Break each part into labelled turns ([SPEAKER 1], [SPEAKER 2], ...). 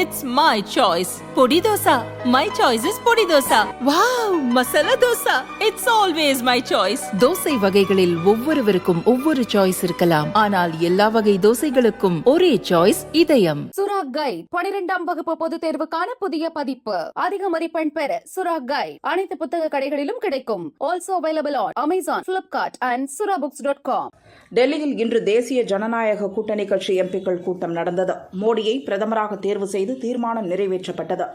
[SPEAKER 1] It's my choice podi dosa my choice is podi dosa wow masala dosa it's always my choice
[SPEAKER 2] dosa வகைகளில் ஒவ்வொருவருக்கும் ஒவ்வொரு choice இருக்கலாம். ஆனால் எல்லா வகை தோசைகளுக்கும் ஒரே சாய்ஸ் இதயம்.
[SPEAKER 3] சுராக் கை பனிரெண்டாம் வகுப்பு பொது தேர்வுக்கான புதிய பதிப்பு. அதிக மதிப்பெண் பெற சுராக் கை அனைத்து புத்தக கடைகளிலும் கிடைக்கும். Also available on Amazon Flipkart and Sura books dot com
[SPEAKER 4] டெல்லியில் இன்று தேசிய ஜனநாயக கூட்டணி கட்சி எம்பிக்கள் கூட்டம் நடந்தது. மோடியை பிரதமராக தேர்வு செய்ய செய்து தீர்மானம் நிறைவேற்றப்பட்டது.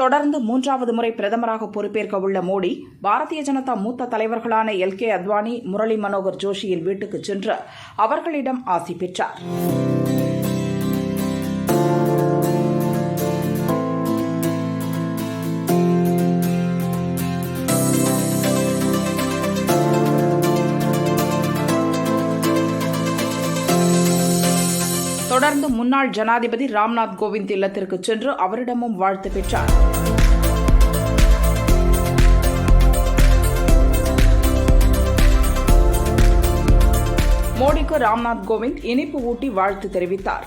[SPEAKER 4] தொடர்ந்து மூன்றாவது முறை பிரதமராக பொறுப்பேற்க உள்ள மோடி பாரதிய ஜனதா மூத்த தலைவர்களான எல் கே அத்வானி முரளி மனோகர் ஜோஷியின் வீட்டுக்கு சென்று அவர்களிடம் ஆசி பெற்றார். தொடர்ந்து முன்னாள் ஜனாதிபதி ராம்நாத் கோவிந்த் இல்லத்திற்கு சென்று அவரிடமும் வாழ்த்து பெற்றார். மோடிக்கு ராம்நாத் கோவிந்த் இனிப்பு ஊட்டி வாழ்த்து தெரிவித்தார்.